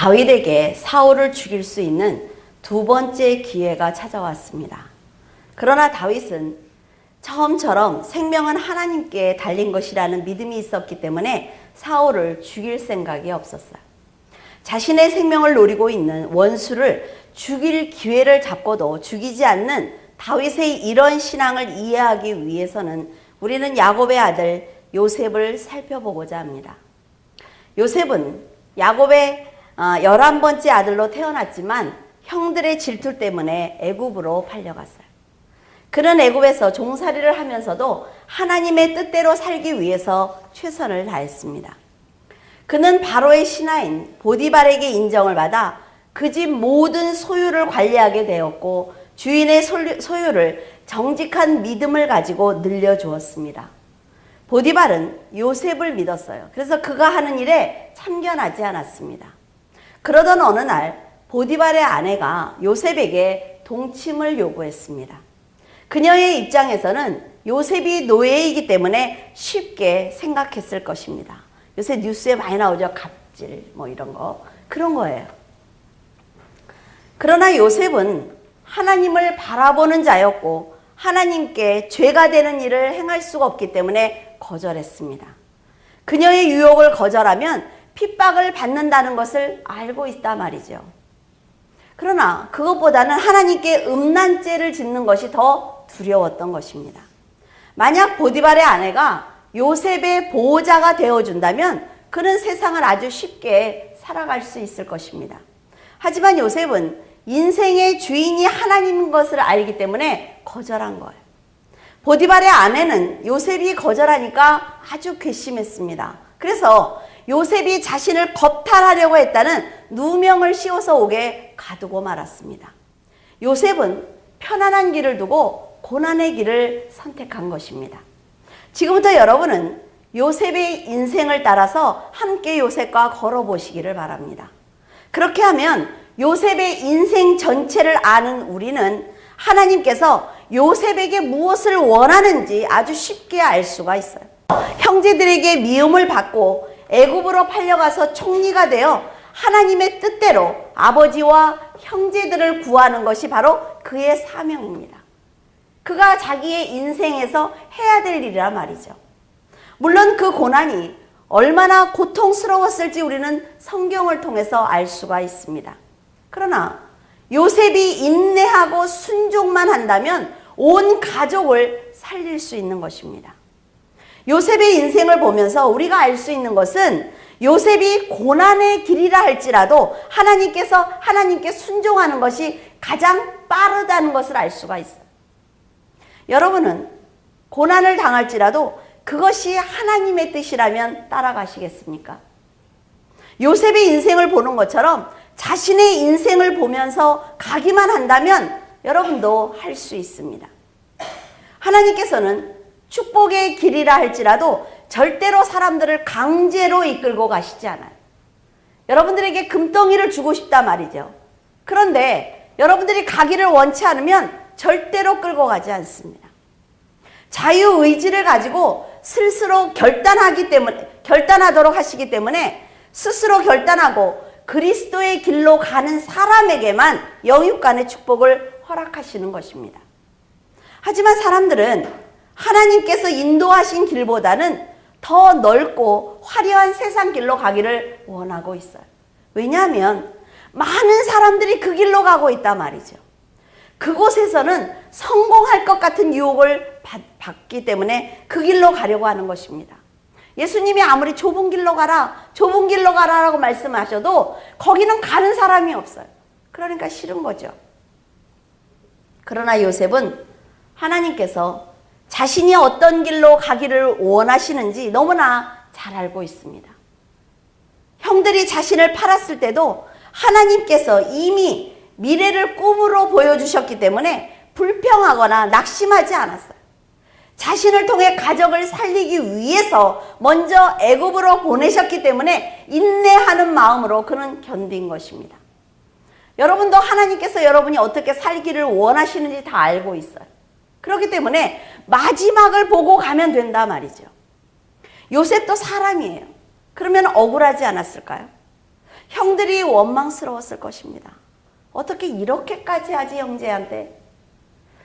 다윗에게 사울을 죽일 수 있는 두 번째 기회가 찾아왔습니다. 그러나 다윗은 처음처럼 생명은 하나님께 달린 것이라는 믿음이 있었기 때문에 사울을 죽일 생각이 없었어요. 자신의 생명을 노리고 있는 원수를 죽일 기회를 잡고도 죽이지 않는 다윗의 이런 신앙을 이해하기 위해서는 우리는 야곱의 아들 요셉을 살펴보고자 합니다. 요셉은 야곱의 어, 열한 번째 아들로 태어났지만 형들의 질투 때문에 애굽으로 팔려갔어요. 그런 애굽에서 종살이를 하면서도 하나님의 뜻대로 살기 위해서 최선을 다했습니다. 그는 바로의 신하인 보디발에게 인정을 받아 그 집 모든 소유를 관리하게 되었고 주인의 소유를 정직한 믿음을 가지고 늘려주었습니다. 보디발은 요셉을 믿었어요. 그래서 그가 하는 일에 참견하지 않았습니다. 그러던 어느 날 보디발의 아내가 요셉에게 동침을 요구했습니다. 그녀의 입장에서는 요셉이 노예이기 때문에 쉽게 생각했을 것입니다. 요새 뉴스에 많이 나오죠. 갑질, 뭐 이런 거. 그런 거예요. 그러나 요셉은 하나님을 바라보는 자였고, 하나님께 죄가 되는 일을 행할 수가 없기 때문에 거절했습니다. 그녀의 유혹을 거절하면 핍박을 받는다는 것을 알고 있다 말이죠. 그러나 그것보다는 하나님께 음란죄를 짓는 것이 더 두려웠던 것입니다. 만약 보디발의 아내가 요셉의 보호자가 되어준다면 그는 세상을 아주 쉽게 살아갈 수 있을 것입니다. 하지만 요셉은 인생의 주인이 하나님인 것을 알기 때문에 거절한 거예요. 보디발의 아내는 요셉이 거절하니까 아주 괘씸했습니다. 그래서 요셉이 자신을 겁탈하려고 했다는 누명을 씌워서 오게 가두고 말았습니다. 요셉은 편안한 길을 두고 고난의 길을 선택한 것입니다. 지금부터 여러분은 요셉의 인생을 따라서 함께 요셉과 걸어보시기를 바랍니다. 그렇게 하면 요셉의 인생 전체를 아는 우리는 하나님께서 요셉에게 무엇을 원하는지 아주 쉽게 알 수가 있어요. 형제들에게 미움을 받고 애굽으로 팔려가서 총리가 되어 하나님의 뜻대로 아버지와 형제들을 구하는 것이 바로 그의 사명입니다. 그가 자기의 인생에서 해야 될 일이란 말이죠. 물론 그 고난이 얼마나 고통스러웠을지 우리는 성경을 통해서 알 수가 있습니다. 그러나 요셉이 인내하고 순종만 한다면 온 가족을 살릴 수 있는 것입니다. 요셉의 인생을 보면서 우리가 알 수 있는 것은 요셉이 고난의 길이라 할지라도 하나님께서 하나님께 순종하는 것이 가장 빠르다는 것을 알 수가 있어요. 여러분은 고난을 당할지라도 그것이 하나님의 뜻이라면 따라가시겠습니까? 요셉의 인생을 보는 것처럼 자신의 인생을 보면서 가기만 한다면 여러분도 할 수 있습니다. 하나님께서는 축복의 길이라 할지라도 절대로 사람들을 강제로 이끌고 가시지 않아요. 여러분들에게 금덩이를 주고 싶다 말이죠. 그런데 여러분들이 가기를 원치 않으면 절대로 끌고 가지 않습니다. 자유 의지를 가지고 스스로 결단하기 때문에, 결단하도록 하시기 때문에 스스로 결단하고 그리스도의 길로 가는 사람에게만 영육간의 축복을 허락하시는 것입니다. 하지만 사람들은 하나님께서 인도하신 길보다는 더 넓고 화려한 세상 길로 가기를 원하고 있어요. 왜냐하면 많은 사람들이 그 길로 가고 있단 말이죠. 그곳에서는 성공할 것 같은 유혹을 받, 기 때문에 그 길로 가려고 하는 것입니다. 예수님이 아무리 좁은 길로 가라, 좁은 길로 가라라고 말씀하셔도 거기는 가는 사람이 없어요. 그러니까 싫은 거죠. 그러나 요셉은 하나님께서 자신이 어떤 길로 가기를 원하시는지 너무나 잘 알고 있습니다. 형들이 자신을 팔았을 때도 하나님께서 이미 미래를 꿈으로 보여주셨기 때문에 불평하거나 낙심하지 않았어요. 자신을 통해 가족을 살리기 위해서 먼저 애굽으로 보내셨기 때문에 인내하는 마음으로 그는 견딘 것입니다. 여러분도 하나님께서 여러분이 어떻게 살기를 원하시는지 다 알고 있어요. 그렇기 때문에 마지막을 보고 가면 된다 말이죠. 요셉도 사람이에요. 그러면 억울하지 않았을까요? 형들이 원망스러웠을 것입니다. 어떻게 이렇게까지 하지 형제한테?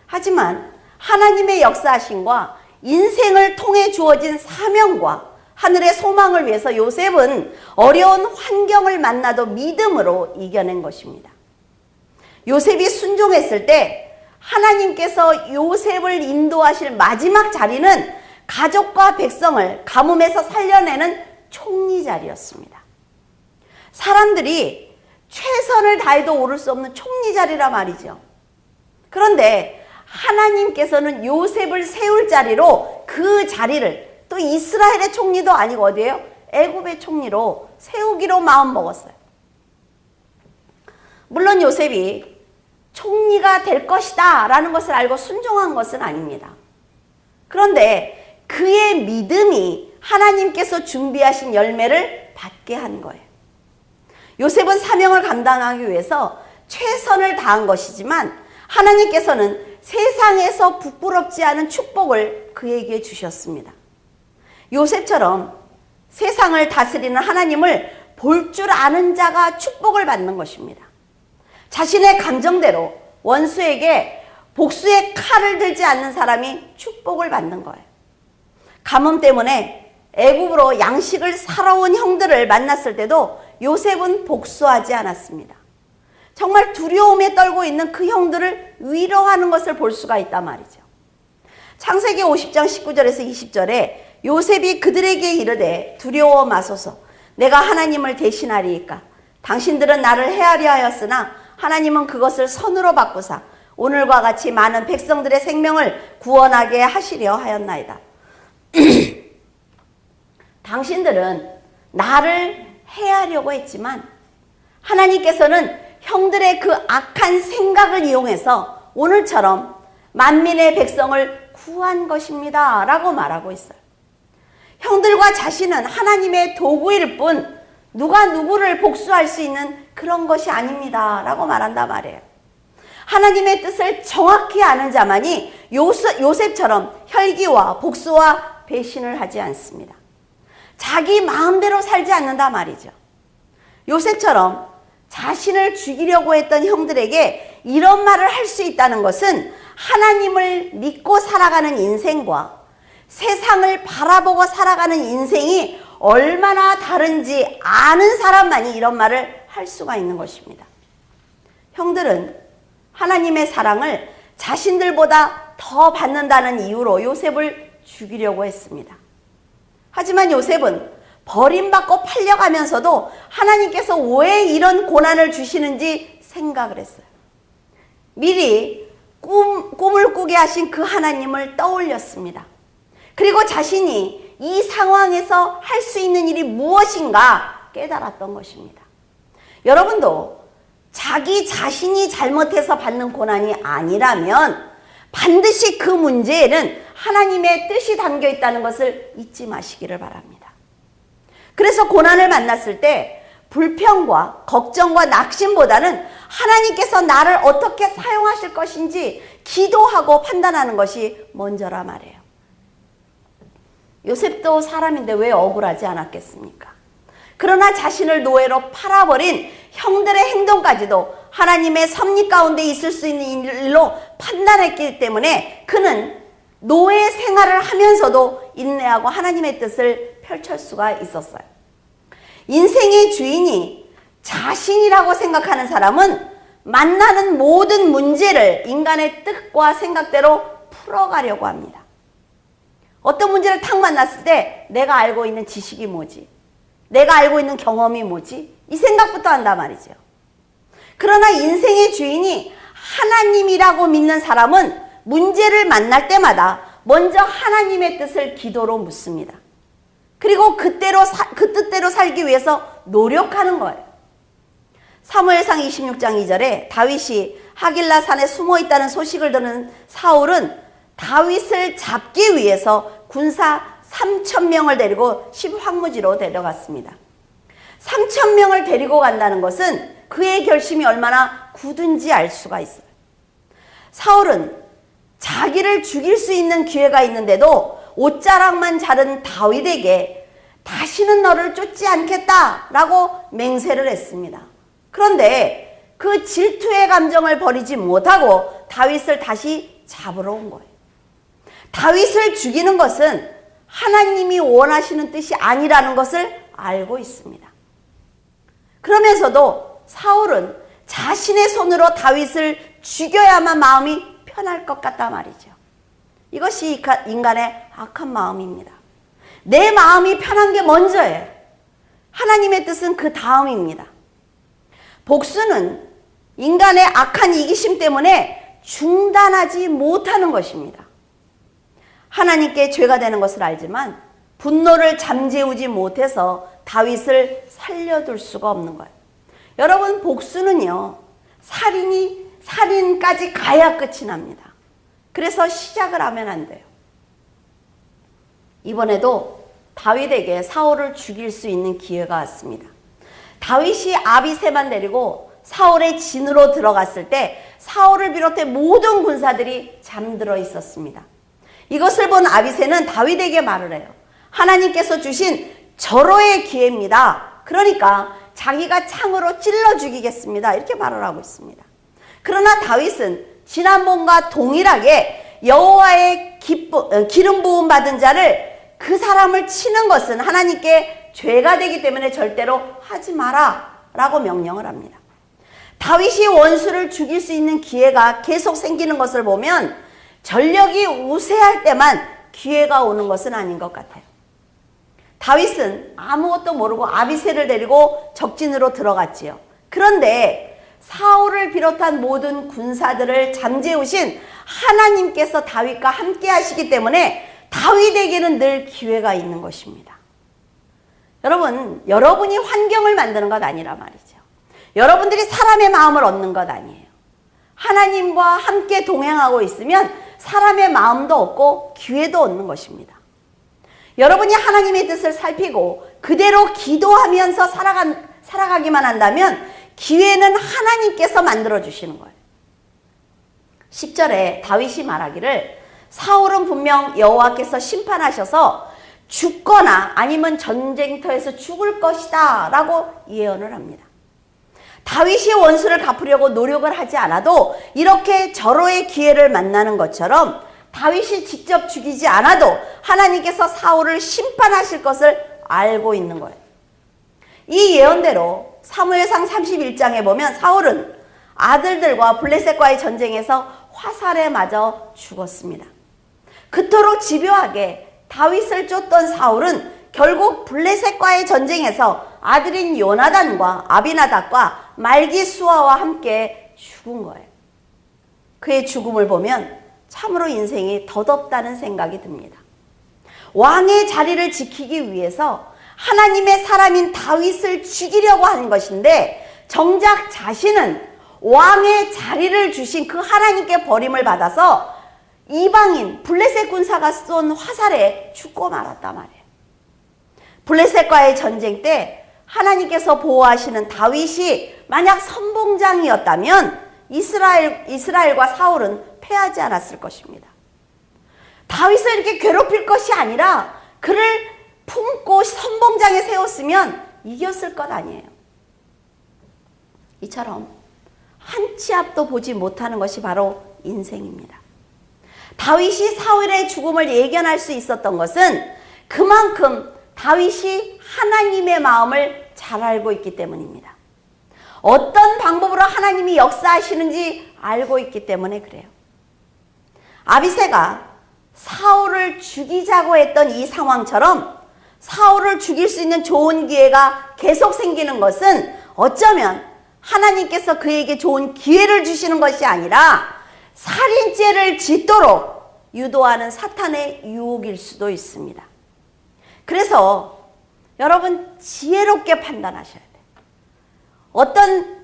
하지만 하나님의 역사하심과 인생을 통해 주어진 사명과 하늘의 소망을 위해서 요셉은 어려운 환경을 만나도 믿음으로 이겨낸 것입니다. 요셉이 순종했을 때 하나님께서 요셉을 인도하실 마지막 자리는 가족과 백성을 가뭄에서 살려내는 총리 자리였습니다. 사람들이 최선을 다해도 오를 수 없는 총리 자리라 말이죠. 그런데 하나님께서는 요셉을 세울 자리로 그 자리를 또 이스라엘의 총리도 아니고 어디예요? 애굽의 총리로 세우기로 마음 먹었어요. 물론 요셉이 총리가 될 것이다 라는 것을 알고 순종한 것은 아닙니다. 그런데 그의 믿음이 하나님께서 준비하신 열매를 받게 한 거예요. 요셉은 사명을 감당하기 위해서 최선을 다한 것이지만 하나님께서는 세상에서 부끄럽지 않은 축복을 그에게 주셨습니다. 요셉처럼 세상을 다스리는 하나님을 볼 줄 아는 자가 축복을 받는 것입니다. 자신의 감정대로 원수에게 복수의 칼을 들지 않는 사람이 축복을 받는 거예요. 가뭄 때문에 애굽으로 양식을 사러 온 형들을 만났을 때도 요셉은 복수하지 않았습니다. 정말 두려움에 떨고 있는 그 형들을 위로하는 것을 볼 수가 있단 말이죠. 창세기 50장 19절에서 20절에 요셉이 그들에게 이르되 두려워 마소서 내가 하나님을 대신하리이까 당신들은 나를 헤아려 하였으나 하나님은 그것을 선으로 바꾸사 오늘과 같이 많은 백성들의 생명을 구원하게 하시려 하였나이다. 당신들은 나를 해하려고 했지만 하나님께서는 형들의 그 악한 생각을 이용해서 오늘처럼 만민의 백성을 구한 것입니다. 라고 말하고 있어요. 형들과 자신은 하나님의 도구일 뿐 누가 누구를 복수할 수 있는 그런 것이 아닙니다. 라고 말한다 말이에요. 하나님의 뜻을 정확히 아는 자만이 요셉, 요셉 처럼 혈기와 복수와 배신을 하지 않습니다. 자기 마음대로 살지 않는다 말이죠. 요셉처럼 자신을 죽이려고 했던 형들에게 이런 말을 할 수 있다는 것은 하나님을 믿고 살아가는 인생과 세상을 바라보고 살아가는 인생이 얼마나 다른지 아는 사람만이 이런 말을 할 수가 있는 것입니다. 형들은 하나님의 사랑을 자신들보다 더 받는다는 이유로 요셉을 죽이려고 했습니다. 하지만 요셉은 버림받고 팔려가면서도 하나님께서 왜 이런 고난을 주시는지 생각을 했어요. 미리 꿈, 꿈을 꾸게 하신 그 하나님을 떠올렸습니다. 그리고 자신이 이 상황에서 할 수 있는 일이 무엇인가 깨달았던 것입니다. 여러분도 자기 자신이 잘못해서 받는 고난이 아니라면 반드시 그 문제에는 하나님의 뜻이 담겨 있다는 것을 잊지 마시기를 바랍니다. 그래서 고난을 만났을 때 불평과 걱정과 낙심보다는 하나님께서 나를 어떻게 사용하실 것인지 기도하고 판단하는 것이 먼저라 말이에요. 요셉도 사람인데 왜 억울하지 않았겠습니까? 그러나 자신을 노예로 팔아버린 형들의 행동까지도 하나님의 섭리 가운데 있을 수 있는 일로 판단했기 때문에 그는 노예 생활을 하면서도 인내하고 하나님의 뜻을 펼칠 수가 있었어요. 인생의 주인이 자신이라고 생각하는 사람은 만나는 모든 문제를 인간의 뜻과 생각대로 풀어가려고 합니다. 어떤 문제를 탁 만났을 때 내가 알고 있는 지식이 뭐지? 내가 알고 있는 경험이 뭐지? 이 생각부터 한단 말이죠. 그러나 인생의 주인이 하나님이라고 믿는 사람은 문제를 만날 때마다 먼저 하나님의 뜻을 기도로 묻습니다. 그리고 그때로 그 뜻대로 살기 위해서 노력하는 거예요. 사무엘상 26장 2절에 다윗이 하길라 산에 숨어 있다는 소식을 듣는 사울은 다윗을 잡기 위해서 군사 3천 명을 데리고 십황무지로 데려갔습니다. 3천 명을 데리고 간다는 것은 그의 결심이 얼마나 굳은지 알 수가 있어요. 사울은 자기를 죽일 수 있는 기회가 있는데도 옷자락만 자른 다윗에게 다시는 너를 쫓지 않겠다라고 맹세를 했습니다. 그런데 그 질투의 감정을 버리지 못하고 다윗을 다시 잡으러 온 거예요. 다윗을 죽이는 것은 하나님이 원하시는 뜻이 아니라는 것을 알고 있습니다. 그러면서도 사울은 자신의 손으로 다윗을 죽여야만 마음이 편할 것 같다 말이죠. 이것이 인간의 악한 마음입니다. 내 마음이 편한 게 먼저예요. 하나님의 뜻은 그 다음입니다. 복수는 인간의 악한 이기심 때문에 중단하지 못하는 것입니다. 하나님께 죄가 되는 것을 알지만 분노를 잠재우지 못해서 다윗을 살려둘 수가 없는 거예요. 여러분 복수는요. 살인이 살인까지 가야 끝이 납니다. 그래서 시작을 하면 안 돼요. 이번에도 다윗에게 사울을 죽일 수 있는 기회가 왔습니다. 다윗이 아비세만 데리고 사울의 진으로 들어갔을 때 사울을 비롯해 모든 군사들이 잠들어 있었습니다. 이것을 본 아비세는 다윗에게 말을 해요. 하나님께서 주신 절호의 기회입니다. 그러니까 자기가 창으로 찔러 죽이겠습니다. 이렇게 말을 하고 있습니다. 그러나 다윗은 지난번과 동일하게 여호와의 어, 기름 부음 받은 자를 그 사람을 치는 것은 하나님께 죄가 되기 때문에 절대로 하지 마라 라고 명령을 합니다. 다윗이 원수를 죽일 수 있는 기회가 계속 생기는 것을 보면 전력이 우세할 때만 기회가 오는 것은 아닌 것 같아요. 다윗은 아무것도 모르고 아비세를 데리고 적진으로 들어갔지요. 그런데 사울을 비롯한 모든 군사들을 잠재우신 하나님께서 다윗과 함께 하시기 때문에 다윗에게는 늘 기회가 있는 것입니다. 여러분, 여러분이 환경을 만드는 것 아니라 말이죠. 여러분들이 사람의 마음을 얻는 것 아니에요. 하나님과 함께 동행하고 있으면 사람의 마음도 얻고 기회도 얻는 것입니다. 여러분이 하나님의 뜻을 살피고 그대로 기도하면서 살아가, 살아가기만 한다면 기회는 하나님께서 만들어 주시는 거예요. 10절에 다윗이 말하기를 사울은 분명 여호와께서 심판하셔서 죽거나 아니면 전쟁터에서 죽을 것이다 라고 예언을 합니다. 다윗이 원수를 갚으려고 노력을 하지 않아도 이렇게 절호의 기회를 만나는 것처럼 다윗이 직접 죽이지 않아도 하나님께서 사울을 심판하실 것을 알고 있는 거예요. 이 예언대로 사무엘상 31장에 보면 사울은 아들들과 블레셋과의 전쟁에서 화살에 맞아 죽었습니다. 그토록 집요하게 다윗을 쫓던 사울은 결국 블레셋과의 전쟁에서 아들인 요나단과 아비나답과 말기수아와 함께 죽은 거예요. 그의 죽음을 보면 참으로 인생이 덧없다는 생각이 듭니다. 왕의 자리를 지키기 위해서 하나님의 사람인 다윗을 죽이려고 하는 것인데 정작 자신은 왕의 자리를 주신 그 하나님께 버림을 받아서 이방인 블레셋 군사가 쏜 화살에 죽고 말았단 말이에요. 블레셋과의 전쟁 때 하나님께서 보호하시는 다윗이 만약 선봉장이었다면 이스라엘 이스라엘과 사울은 패하지 않았을 것입니다. 다윗을 이렇게 괴롭힐 것이 아니라 그를 품고 선봉장에 세웠으면 이겼을 것 아니에요. 이처럼 한 치 앞도 보지 못하는 것이 바로 인생입니다. 다윗이 사울의 죽음을 예견할 수 있었던 것은 그만큼 다윗이 하나님의 마음을 잘 알고 있기 때문입니다. 어떤 방법으로 하나님이 역사하시는지 알고 있기 때문에 그래요. 아비세가 사울을 죽이자고 했던 이 상황처럼 사울을 죽일 수 있는 좋은 기회가 계속 생기는 것은 어쩌면 하나님께서 그에게 좋은 기회를 주시는 것이 아니라 살인죄를 짓도록 유도하는 사탄의 유혹일 수도 있습니다. 그래서 여러분 지혜롭게 판단하셔야 돼요. 어떤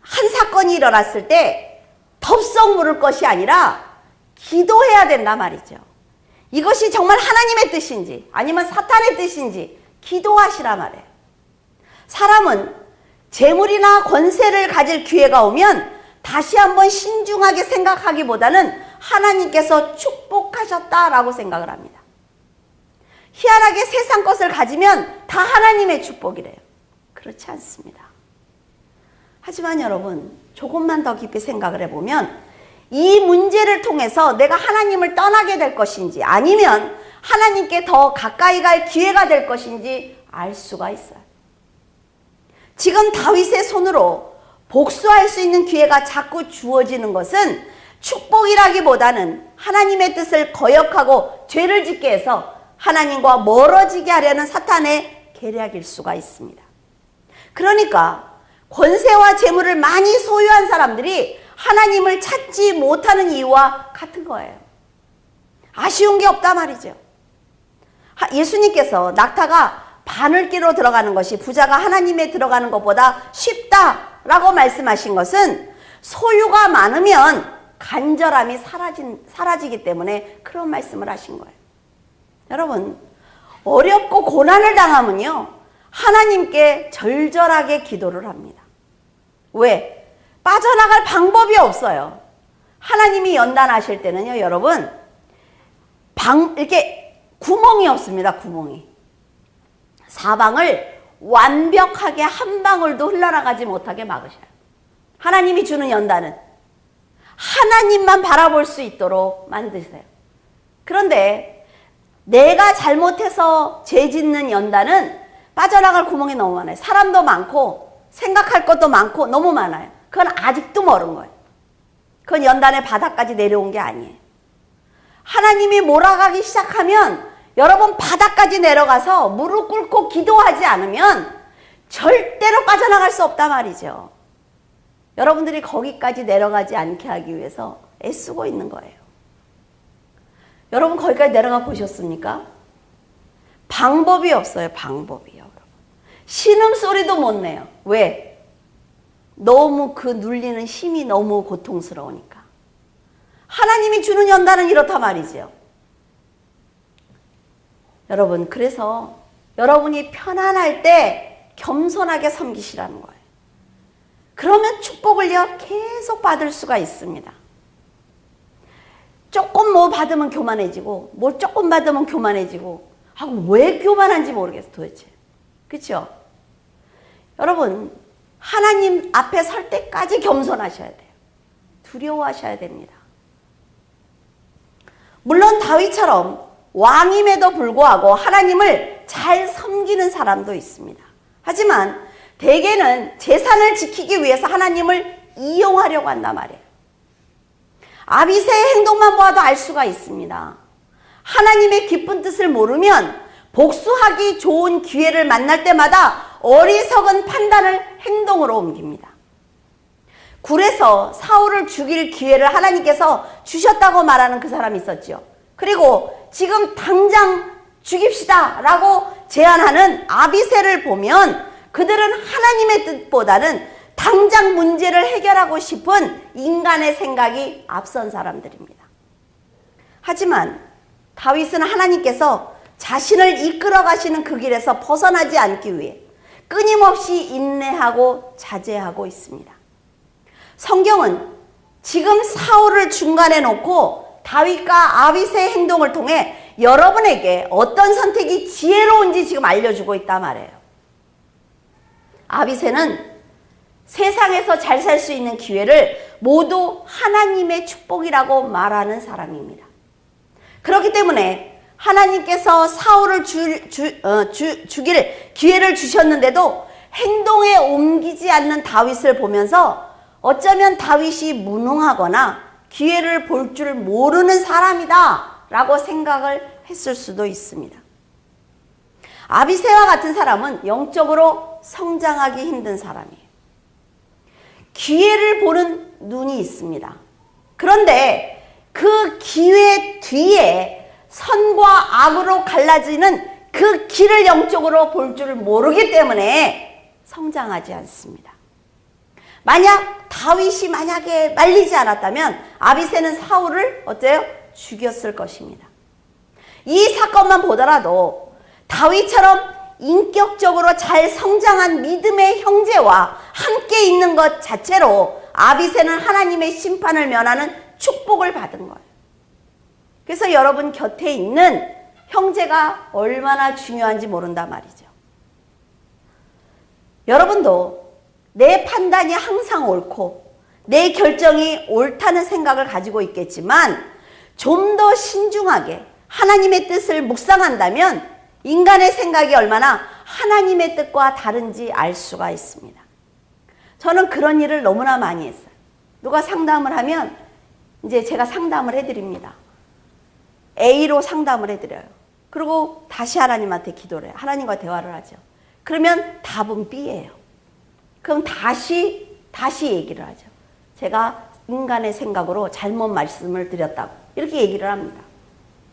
한 사건이 일어났을 때 덥석 물을 것이 아니라 기도해야 된다 말이죠. 이것이 정말 하나님의 뜻인지 아니면 사탄의 뜻인지 기도하시라 말이에요. 사람은 재물이나 권세를 가질 기회가 오면 다시 한번 신중하게 생각하기보다는 하나님께서 축복하셨다라고 생각을 합니다. 희한하게 세상 것을 가지면 다 하나님의 축복이래요. 그렇지 않습니다. 하지만 여러분, 조금만 더 깊이 생각을 해보면 이 문제를 통해서 내가 하나님을 떠나게 될 것인지 아니면 하나님께 더 가까이 갈 기회가 될 것인지 알 수가 있어요. 지금 다윗의 손으로 복수할 수 있는 기회가 자꾸 주어지는 것은 축복이라기보다는 하나님의 뜻을 거역하고 죄를 짓게 해서 하나님과 멀어지게 하려는 사탄의 계략일 수가 있습니다. 그러니까 권세와 재물을 많이 소유한 사람들이 하나님을 찾지 못하는 이유와 같은 거예요. 아쉬운 게 없다 말이죠. 예수님께서 낙타가 바늘기로 들어가는 것이 부자가 하나님에 들어가는 것보다 쉽다라고 말씀하신 것은 소유가 많으면 간절함이 사라진, 사라지기 때문에 그런 말씀을 하신 거예요. 여러분, 어렵고 고난을 당하면요, 하나님께 절절하게 기도를 합니다. 왜? 빠져나갈 방법이 없어요. 하나님이 연단하실 때는요, 여러분, 방, 이렇게 구멍이 없습니다, 구멍이. 사방을 완벽하게 한 방울도 흘러나가지 못하게 막으셔요. 하나님이 주는 연단은 하나님만 바라볼 수 있도록 만드세요. 그런데 내가 잘못해서 죄 짓는 연단은 빠져나갈 구멍이 너무 많아요. 사람도 많고 생각할 것도 많고 너무 많아요. 그건 아직도 멀은 거예요. 그건 연단의 바닥까지 내려온 게 아니에요. 하나님이 몰아가기 시작하면 여러분 바닥까지 내려가서 무릎 꿇고 기도하지 않으면 절대로 빠져나갈 수 없단 말이죠. 여러분들이 거기까지 내려가지 않게 하기 위해서 애쓰고 있는 거예요. 여러분 거기까지 내려가 보셨습니까? 방법이 없어요. 방법이요. 신음 소리도 못 내요. 왜? 너무 그 눌리는 힘이 너무 고통스러우니까. 하나님이 주는 연단은 이렇다 말이죠. 여러분, 그래서 여러분이 편안할 때 겸손하게 섬기시라는 거예요. 그러면 축복을요, 계속 받을 수가 있습니다. 조금 뭐 받으면 교만해지고, 뭐 조금 받으면 교만해지고, 하고 왜 교만한지 모르겠어, 도대체. 그쵸? 여러분, 하나님 앞에 설 때까지 겸손하셔야 돼요. 두려워하셔야 됩니다. 물론 다윗처럼 왕임에도 불구하고 하나님을 잘 섬기는 사람도 있습니다. 하지만 대개는 재산을 지키기 위해서 하나님을 이용하려고 한단 말이에요. 아비세의 행동만 보아도 알 수가 있습니다. 하나님의 깊은 뜻을 모르면 복수하기 좋은 기회를 만날 때마다 어리석은 판단을 행동으로 옮깁니다. 굴에서 사울을 죽일 기회를 하나님께서 주셨다고 말하는 그 사람이 있었죠. 그리고 지금 당장 죽입시다 라고 제안하는 아비세를 보면 그들은 하나님의 뜻보다는 당장 문제를 해결하고 싶은 인간의 생각이 앞선 사람들입니다. 하지만 다윗은 하나님께서 자신을 이끌어 가시는 그 길에서 벗어나지 않기 위해 끊임없이 인내하고 자제하고 있습니다. 성경은 지금 사울을 중간에 놓고 다윗과 아비세의 행동을 통해 여러분에게 어떤 선택이 지혜로운지 지금 알려주고 있단 말이에요. 아비세는 세상에서 잘 살 수 있는 기회를 모두 하나님의 축복이라고 말하는 사람입니다. 그렇기 때문에 하나님께서 사울을 주, 주, 어, 주, 죽일 기회를 주셨는데도 행동에 옮기지 않는 다윗을 보면서 어쩌면 다윗이 무능하거나 기회를 볼 줄 모르는 사람이다 라고 생각을 했을 수도 있습니다. 아비세와 같은 사람은 영적으로 성장하기 힘든 사람이에요. 기회를 보는 눈이 있습니다. 그런데 그 기회 뒤에 선과 악으로 갈라지는 그 길을 영적으로 볼 줄 모르기 때문에 성장하지 않습니다. 만약 다윗이 만약에 말리지 않았다면 아비세는 사울을 어때요? 죽였을 것입니다. 이 사건만 보더라도 다윗처럼 인격적으로 잘 성장한 믿음의 형제와 함께 있는 것 자체로 아비세는 하나님의 심판을 면하는 축복을 받은 거예요. 그래서 여러분 곁에 있는 형제가 얼마나 중요한지 모른단 말이죠. 여러분도 내 판단이 항상 옳고 내 결정이 옳다는 생각을 가지고 있겠지만 좀 더 신중하게 하나님의 뜻을 묵상한다면 인간의 생각이 얼마나 하나님의 뜻과 다른지 알 수가 있습니다. 저는 그런 일을 너무나 많이 했어요. 누가 상담을 하면 이제 제가 상담을 해드립니다. A로 상담을 해드려요. 그리고 다시 하나님한테 기도를 해요. 하나님과 대화를 하죠. 그러면 답은 B예요. 그럼 다시, 다시 얘기를 하죠. 제가 인간의 생각으로 잘못 말씀을 드렸다고. 이렇게 얘기를 합니다.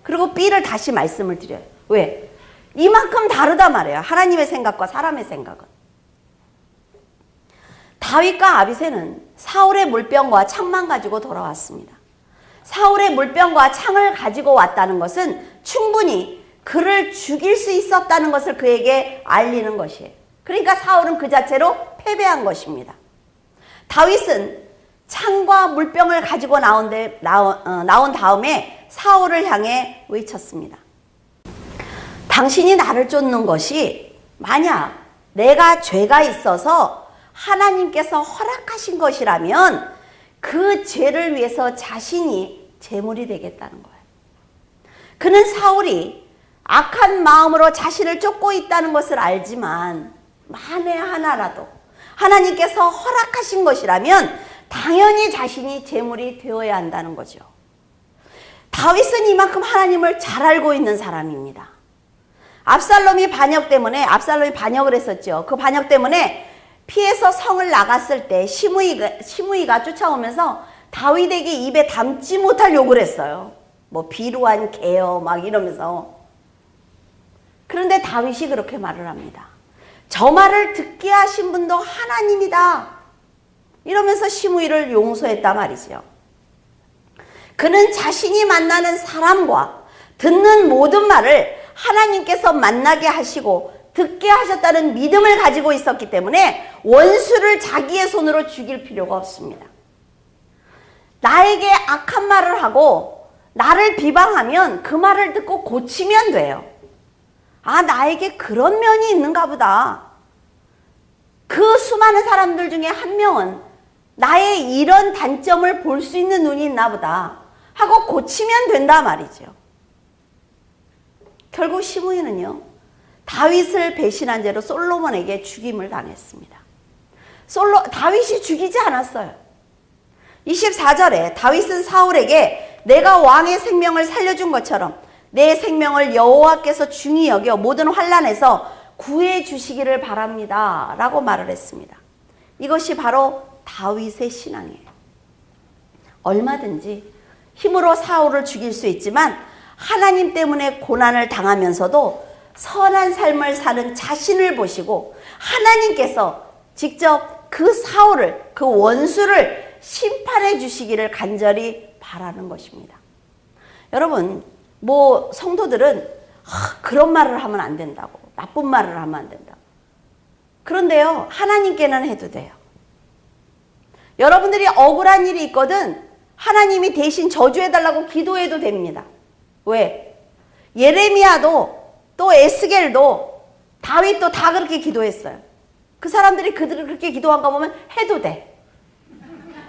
그리고 B를 다시 말씀을 드려요. 왜? 이만큼 다르단 말이에요. 하나님의 생각과 사람의 생각은. 다윗과 아비새는 사울의 물병과 창만 가지고 돌아왔습니다. 사울의 물병과 창을 가지고 왔다는 것은 충분히 그를 죽일 수 있었다는 것을 그에게 알리는 것이에요. 그러니까 사울은 그 자체로 패배한 것입니다. 다윗은 창과 물병을 가지고 나온, 데, 나온, 어, 나온 다음에 사울을 향해 외쳤습니다. 당신이 나를 쫓는 것이 만약 내가 죄가 있어서 하나님께서 허락하신 것이라면 그 죄를 위해서 자신이 제물이 되겠다는 거예요. 그는 사울이 악한 마음으로 자신을 쫓고 있다는 것을 알지만 만에 하나라도 하나님께서 허락하신 것이라면 당연히 자신이 제물이 되어야 한다는 거죠. 다윗은 이만큼 하나님을 잘 알고 있는 사람입니다. 압살롬이 반역 때문에 압살롬이 반역을 했었죠. 그 반역 때문에 피해서 성을 나갔을 때 시므이가, 시므이가 쫓아오면서 다윗에게 입에 담지 못할 욕을 했어요. 뭐 비루한 개요 막 이러면서 그런데 다윗이 그렇게 말을 합니다. 저 말을 듣게 하신 분도 하나님이다. 이러면서 시므이를 용서했단 말이지요. 그는 자신이 만나는 사람과 듣는 모든 말을 하나님께서 만나게 하시고 듣게 하셨다는 믿음을 가지고 있었기 때문에 원수를 자기의 손으로 죽일 필요가 없습니다. 나에게 악한 말을 하고 나를 비방하면 그 말을 듣고 고치면 돼요. 아, 나에게 그런 면이 있는가 보다. 그 수많은 사람들 중에 한 명은 나의 이런 단점을 볼 수 있는 눈이 있나 보다 하고 고치면 된다 말이죠. 결국 시므이는요. 다윗을 배신한 죄로 솔로몬에게 죽임을 당했습니다. 솔로 다윗이 죽이지 않았어요. 24절에 다윗은 사울에게 내가 왕의 생명을 살려준 것처럼 내 생명을 여호와께서 중히 여겨 모든 환란에서 구해 주시기를 바랍니다 라고 말을 했습니다. 이것이 바로 다윗의 신앙이에요. 얼마든지 힘으로 사울을 죽일 수 있지만 하나님 때문에 고난을 당하면서도 선한 삶을 사는 자신을 보시고 하나님께서 직접 그 사울을 그 원수를 심판해 주시기를 간절히 바라는 것입니다. 여러분, 뭐 성도들은 아, 그런 말을 하면 안 된다고 나쁜 말을 하면 안 된다. 그런데요, 하나님께는 해도 돼요. 여러분들이 억울한 일이 있거든 하나님이 대신 저주해달라고 기도해도 됩니다. 왜? 예레미야도 또 에스겔도 다윗도 다 그렇게 기도했어요. 그 사람들이 그들을 그렇게 기도한 거 보면 해도 돼.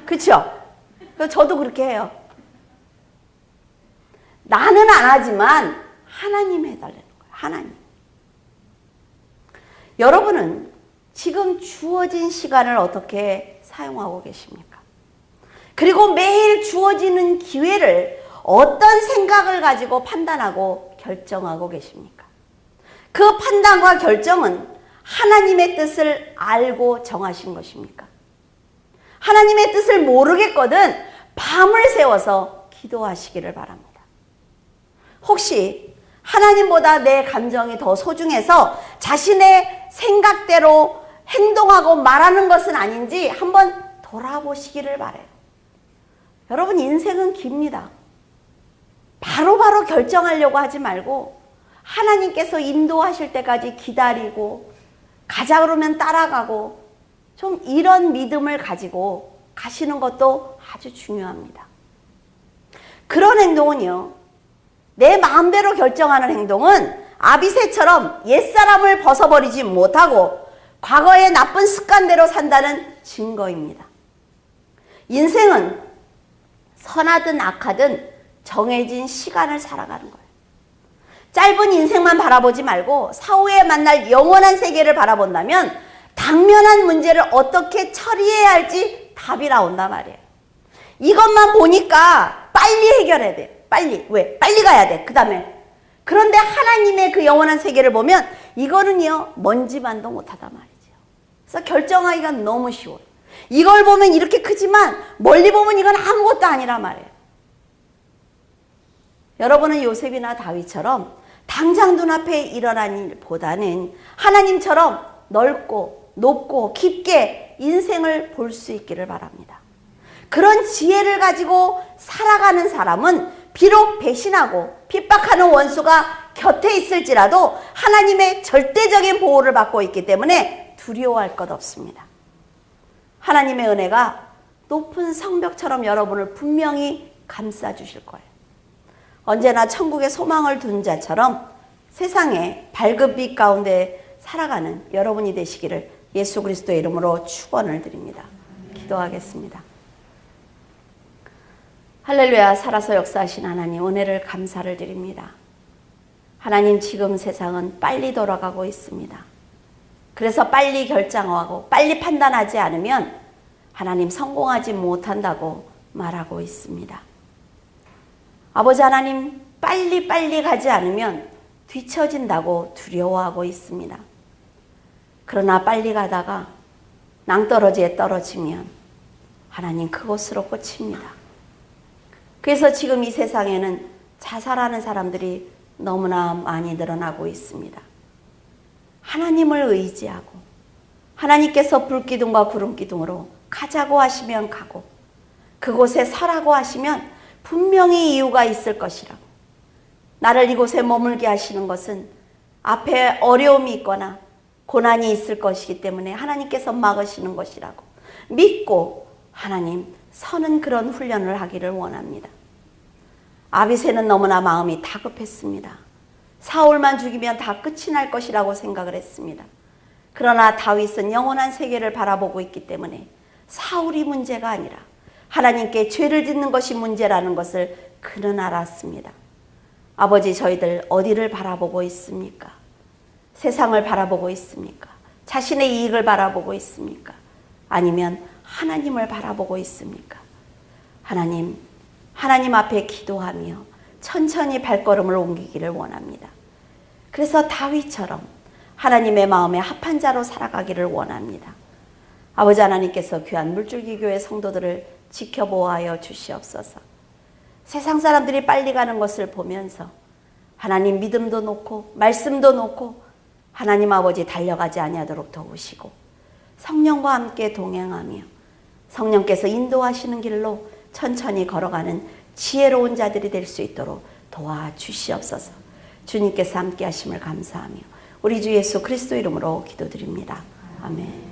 그쵸? 저도 그렇게 해요. 나는 안 하지만 하나님 해달라는 거예요. 하나님. 여러분은 지금 주어진 시간을 어떻게 사용하고 계십니까? 그리고 매일 주어지는 기회를 어떤 생각을 가지고 판단하고 결정하고 계십니까? 그 판단과 결정은 하나님의 뜻을 알고 정하신 것입니까? 하나님의 뜻을 모르겠거든 밤을 새워서 기도하시기를 바랍니다. 혹시 하나님보다 내 감정이 더 소중해서 자신의 생각대로 행동하고 말하는 것은 아닌지 한번 돌아보시기를 바래요. 여러분 인생은 깁니다. 바로바로 바로 결정하려고 하지 말고 하나님께서 인도하실 때까지 기다리고 가자 그러면 따라가고 좀 이런 믿음을 가지고 가시는 것도 아주 중요합니다. 그런 행동은요. 내 마음대로 결정하는 행동은 아비새처럼 옛사람을 벗어버리지 못하고 과거의 나쁜 습관대로 산다는 증거입니다. 인생은 선하든 악하든 정해진 시간을 살아가는 거예요. 짧은 인생만 바라보지 말고 사후에 만날 영원한 세계를 바라본다면 당면한 문제를 어떻게 처리해야 할지 답이 나온단 말이에요. 이것만 보니까 빨리 해결해야 돼. 빨리. 왜? 빨리 가야 돼. 그 다음에. 그런데 하나님의 그 영원한 세계를 보면 이거는요, 먼지만도 못하단 말이죠. 그래서 결정하기가 너무 쉬워요. 이걸 보면 이렇게 크지만 멀리 보면 이건 아무것도 아니라 말이에요. 여러분은 요셉이나 다윗처럼 당장 눈앞에 일어난 일보다는 하나님처럼 넓고 높고 깊게 인생을 볼 수 있기를 바랍니다. 그런 지혜를 가지고 살아가는 사람은 비록 배신하고 핍박하는 원수가 곁에 있을지라도 하나님의 절대적인 보호를 받고 있기 때문에 두려워할 것 없습니다. 하나님의 은혜가 높은 성벽처럼 여러분을 분명히 감싸 주실 거예요. 언제나 천국에 소망을 둔 자처럼 세상에 밝은 빛 가운데 살아가는 여러분이 되시기를 예수 그리스도의 이름으로 축원을 드립니다. 기도하겠습니다. 할렐루야 살아서 역사하신 하나님 은혜를 감사를 드립니다. 하나님 지금 세상은 빨리 돌아가고 있습니다. 그래서 빨리 결정하고 빨리 판단하지 않으면 하나님 성공하지 못한다고 말하고 있습니다. 아버지 하나님 빨리 빨리 가지 않으면 뒤처진다고 두려워하고 있습니다. 그러나 빨리 가다가 낭떠러지에 떨어지면 하나님 그곳으로 꽂힙니다. 그래서 지금 이 세상에는 자살하는 사람들이 너무나 많이 늘어나고 있습니다. 하나님을 의지하고 하나님께서 불기둥과 구름기둥으로 가자고 하시면 가고 그곳에 서라고 하시면 분명히 이유가 있을 것이라고 나를 이곳에 머물게 하시는 것은 앞에 어려움이 있거나 고난이 있을 것이기 때문에 하나님께서 막으시는 것이라고 믿고 하나님 서는 그런 훈련을 하기를 원합니다. 아비새는 너무나 마음이 다급했습니다. 사울만 죽이면 다 끝이 날 것이라고 생각을 했습니다. 그러나 다윗은 영원한 세계를 바라보고 있기 때문에 사울이 문제가 아니라 하나님께 죄를 짓는 것이 문제라는 것을 그는 알았습니다. 아버지 저희들 어디를 바라보고 있습니까? 세상을 바라보고 있습니까? 자신의 이익을 바라보고 있습니까? 아니면 하나님을 바라보고 있습니까? 하나님, 하나님 앞에 기도하며 천천히 발걸음을 옮기기를 원합니다. 그래서 다윗처럼 하나님의 마음에 합한 자로 살아가기를 원합니다. 아버지 하나님께서 귀한 물줄기 교회 성도들을 지켜보아여 주시옵소서. 세상 사람들이 빨리 가는 것을 보면서 하나님 믿음도 놓고 말씀도 놓고 하나님 아버지 달려가지 아니하도록 도우시고 성령과 함께 동행하며 성령께서 인도하시는 길로 천천히 걸어가는 지혜로운 자들이 될 수 있도록 도와주시옵소서. 주님께서 함께 하심을 감사하며 우리 주 예수 그리스도 이름으로 기도드립니다. 아멘.